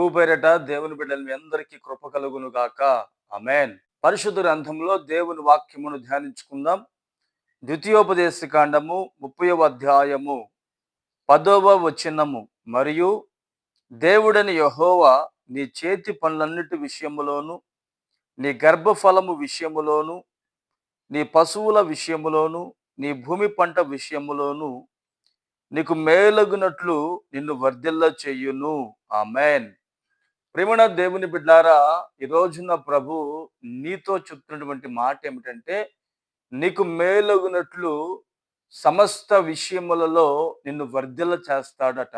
ప్రభు పేరట దేవుని బిడ్డలు మీ అందరికీ కృప కలుగును గాక. అమెన్ పరిశుద్ధ గ్రంథంలో దేవుని వాక్యమును ధ్యానించుకుందాం. ద్వితీయోపదేశ కాండము ముప్పైవ అధ్యాయము పదవ వచనము. మరియు దేవుడని యహోవా నీ చేతి పనులన్నిటి విషయములోను నీ గర్భఫలము విషయములోను నీ పశువుల విషయములోను నీ భూమి పంట విషయములోను నీకు మేలగునట్లు నిన్ను వర్ధిల్ల చెయ్యును ఆమెన్. ప్రేమణ దేవుని బిడ్డారా ఈ రోజున ప్రభు నీతో చెప్తున్నటువంటి మాట ఏమిటంటే నీకు మేలగునట్లు సమస్త విషయములలో నిన్ను వర్ధల చేస్తాడట.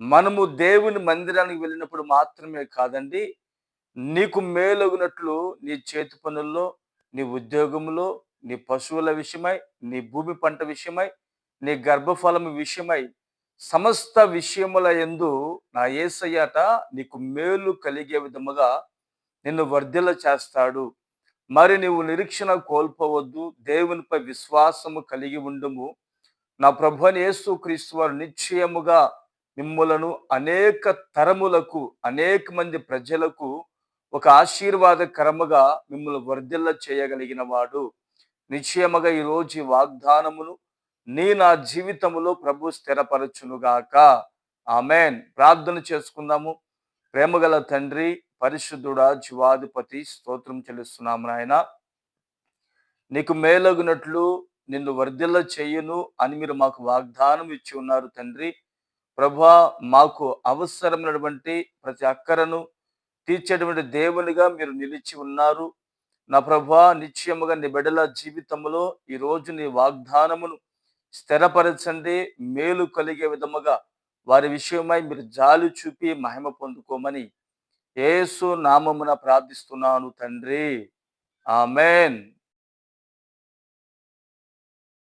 మనము దేవుని మందిరానికి వెళ్ళినప్పుడు మాత్రమే కాదండి నీకు మేలగునట్లు నీ చేతి పనుల్లో నీ ఉద్యోగంలో నీ పశువుల విషయమై నీ భూమి పంట విషయమై నీ గర్భఫలము విషయమై సమస్త విషయముల ఎందు నా ఏసయ్యాట నీకు మేలు కలిగే విధముగా నిన్ను వర్ధిల చేస్తాడు. మరి నీవు నిరీక్షణ కోల్పోవద్దు. దేవునిపై విశ్వాసము కలిగి ఉండుము. నా ప్రభు అని యేసు క్రీస్తు వారు నిశ్చయముగా మిమ్ములను అనేక తరములకు అనేక మంది ప్రజలకు ఒక ఆశీర్వాదకరముగా మిమ్మల్ని వర్ధిల్ల చేయగలిగిన వాడు నిశ్చయముగా ఈరోజు వాగ్దానమును నీ నా జీవితములో ప్రభు స్థిరపరచునుగాక. ఆమెన్. ప్రార్థన చేసుకుందాము. ప్రేమగల తండ్రి పరిశుద్ధుడా జీవాధిపతి స్తోత్రం చెల్లిస్తున్నాము నాయన. నీకు మేలగునట్లు నిన్ను వర్ధిల్ల చేయను అని మీరు మాకు వాగ్దానం ఇచ్చి ఉన్నారు తండ్రి. ప్రభా మాకు అవసరమైనటువంటి ప్రతి అక్కరను తీర్చేటువంటి దేవునిగా మీరు నిలిచి ఉన్నారు. నా ప్రభా నిశ్చయముగా నీ బిడ్డల జీవితంలో ఈ రోజు నీ వాగ్దానమును స్థిరపరచండి మేలు కలిగే విధముగా వారి విషయమై మీరు జాలి చూపి మహిమ పొందుకోమని ఏసు నామమున ప్రార్థిస్తున్నాను తండ్రి. ఆమెన్.